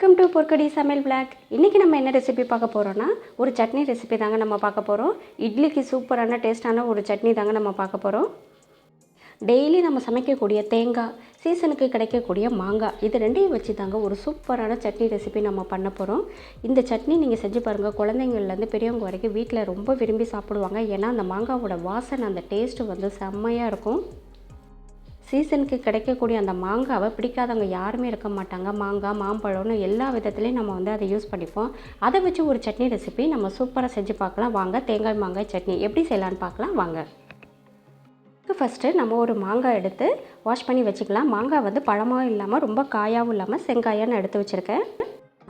Welcome to பொற்கடி சமையல் black இன்றைக்கி நம்ம என்ன ரெசிபி பார்க்க போகிறோன்னா ஒரு சட்னி ரெசிபி தாங்க நம்ம பார்க்க போகிறோம் இட்லிக்கு சூப்பரான டேஸ்டான ஒரு சட்னி தாங்க நம்ம பார்க்க போகிறோம் டெய்லி நம்ம சமைக்கக்கூடிய தேங்காய் சீசனுக்கு கிடைக்கக்கூடிய மாங்காய் இது ரெண்டையும் வச்சு தாங்க ஒரு சூப்பரான சட்னி ரெசிபி நம்ம பண்ண போகிறோம் இந்த சட்னி நீங்கள் செஞ்சு பாருங்கள் குழந்தைங்கள்லேருந்து பெரியவங்க வரைக்கும் வீட்டில் ரொம்ப விரும்பி சாப்பிடுவாங்க. ஏன்னா அந்த மாங்காவோட வாசனை அந்த டேஸ்ட்டு வந்து செம்மையாக இருக்கும். சீசனுக்கு கிடைக்கக்கூடிய அந்த மாங்காவை பிடிக்காதவங்க யாருமே இருக்க மாட்டாங்க. மாங்காய் மாம்பழம்னு எல்லா விதத்துலேயும் நம்ம வந்து அதை யூஸ் பண்ணிப்போம். அதை வச்சு ஒரு சட்னி ரெசிபி நம்ம சூப்பராக செஞ்சு பார்க்கலாம். வாங்க தேங்காய் மாங்காய் சட்னி எப்படி செய்யலான்னு பார்க்கலாம். வாங்க. ஃபஸ்ட்டு நம்ம ஒரு மாங்காய் எடுத்து வாஷ் பண்ணி வச்சுக்கலாம். மாங்காய் வந்து பழமாகவும் இல்லாமல் ரொம்ப காயாகவும் இல்லாமல் செங்காயான்னு எடுத்து வச்சுருக்கேன்.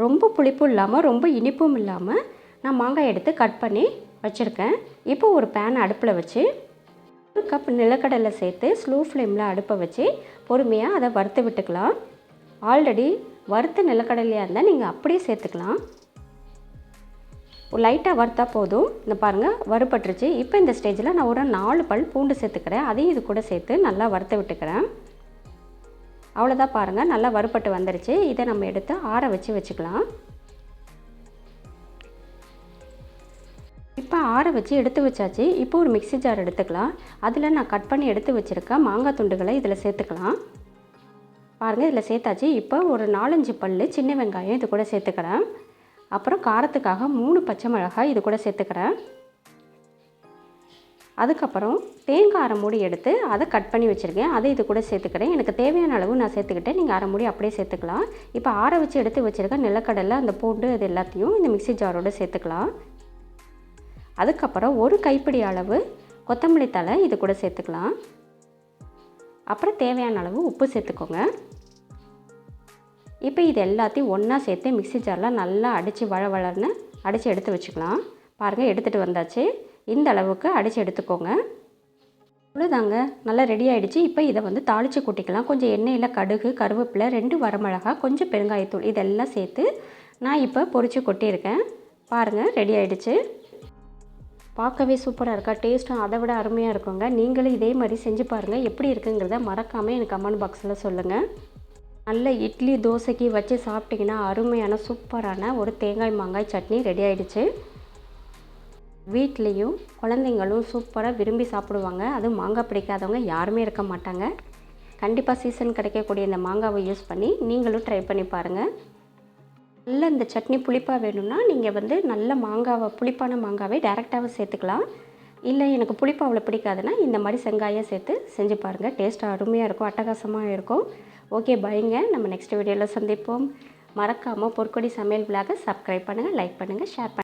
ரொம்ப புளிப்பும் இல்லாமல் ரொம்ப இனிப்பும் இல்லாமல் நான் மாங்காய் எடுத்து கட் பண்ணி வச்சுருக்கேன். இப்போ ஒரு பேன் அடுப்பில் வச்சு ஒரு கப் நிலக்கடலை சேர்த்து ஸ்லோ ஃப்ளேமில் அடுப்பை வச்சு பொறுமையாக அதை வறுத்து விட்டுக்கலாம். ஆல்ரெடி வறுத்த நிலக்கடலையாக இருந்தால் நீங்கள் அப்படியே சேர்த்துக்கலாம். லைட்டாக வறுத்தா போதும். இந்த பாருங்கள் வறுபட்டுருச்சு. இப்போ இந்த ஸ்டேஜில் நான் ஒரு நாலு பல் பூண்டு சேர்த்துக்கிறேன். அதையும் இது கூட சேர்த்து நல்லா வறுத்து விட்டுக்கிறேன். அவ்வளோதான் பாருங்கள் நல்லா வறுபட்டு வந்துருச்சு. இதை நம்ம எடுத்து ஆற வச்சு வச்சுக்கலாம். இப்போ ஆற வச்சு எடுத்து வச்சாச்சு. இப்போ ஒரு மிக்சி ஜார் எடுத்துக்கலாம். அதில் நான் கட் பண்ணி எடுத்து வச்சுருக்கேன் மாங்காய் துண்டுகளை இதில் சேர்த்துக்கலாம். பாருங்கள் இதில் சேர்த்தாச்சு. இப்போ ஒரு நாலஞ்சு பல் சின்ன வெங்காயம் இது கூட சேர்த்துக்கிறேன். அப்புறம் காரத்துக்காக மூணு பச்சை மிளகாய் இது கூட சேர்த்துக்கிறேன். அதுக்கப்புறம் தேங்காய் அரை மூடி எடுத்து அதை கட் பண்ணி வச்சுருக்கேன். அதை இது கூட சேர்த்துக்கிறேன். எனக்கு தேவையான அளவு நான் சேர்த்துக்கிட்டேன். நீங்கள் அரைமூடி அப்படியே சேர்த்துக்கலாம். இப்போ ஆற வச்சு எடுத்து வச்சுருக்கேன் நிலக்கடலை அந்த பூண்டு அது எல்லாத்தையும் இந்த மிக்சி ஜாரோடு சேர்த்துக்கலாம். அதுக்கப்புறம் ஒரு கைப்பிடி அளவு கொத்தமல்லி தலை இது கூட சேர்த்துக்கலாம். அப்புறம் தேவையான அளவு உப்பு சேர்த்துக்கோங்க. இப்போ இது எல்லாத்தையும் ஒன்றா சேர்த்து மிக்சி ஜாரில் நல்லா அடித்து வள வளர்னு அடித்து எடுத்து வச்சுக்கலாம். பாருங்கள் எடுத்துகிட்டு வந்தாச்சு. இந்த அளவுக்கு அடித்து எடுத்துக்கோங்க. இவ்வளோதாங்க நல்லா ரெடி ஆகிடுச்சு இப்போ இதை வந்து தாளித்து கூட்டிக்கலாம். கொஞ்சம் எண்ணெயில் கடுகு கருவேப்பிலை ரெண்டு வரமிளகா கொஞ்சம் பெருங்காயத்தூள் இதெல்லாம் சேர்த்து நான் இப்போ பொறிச்சு கொட்டியிருக்கேன். பாருங்கள் ரெடி ஆகிடுச்சு பார்க்கவே சூப்பராக இருக்கா? டேஸ்ட்டும் அதை விட அருமையாக இருக்குங்க. நீங்களும் இதே மாதிரி செஞ்சு பாருங்கள் எப்படி இருக்குங்கிறத மறக்காமல் எனக்கு கமெண்ட் பாக்ஸில் சொல்லுங்கள் நல்ல இட்லி தோசைக்கு வச்சு சாப்பிட்டிங்கன்னா அருமையான சூப்பரான ஒரு தேங்காய் மாங்காய் சட்னி ரெடி ஆகிடுச்சு வீட்லேயும் குழந்தைங்களும் சூப்பராக விரும்பி சாப்பிடுவாங்க. அதுவும் மாங்காய் பிடிக்காதவங்க யாருமே இருக்க மாட்டாங்க. கண்டிப்பாக சீசன் கிடைக்கக்கூடிய இந்த மாங்காவை யூஸ் பண்ணி நீங்களும் ட்ரை பண்ணி பாருங்கள் நல்ல இந்த சட்னி புளிப்பாக வேணும்னா நீங்கள் வந்து நல்ல மாங்காவை புளிப்பான மாங்காவை டேரெக்டாகவே சேர்த்துக்கலாம். இல்லை எனக்கு புளிப்பு அவ்வளோ பிடிக்காதுன்னா இந்த மாதிரி செங்காயை சேர்த்து செஞ்சு பாருங்கள் டேஸ்ட் அருமையாக இருக்கும் அட்டகாசமாக இருக்கும். ஓகே பயங்க நம்ம நெக்ஸ்ட் வீடியோவில் சந்திப்போம். மறக்காமல் பொற்கொடி சமையல் விழாக சப்ஸ்கிரைப் பண்ணுங்கள் லைக் பண்ணுங்கள் ஷேர் பண்ணுங்கள்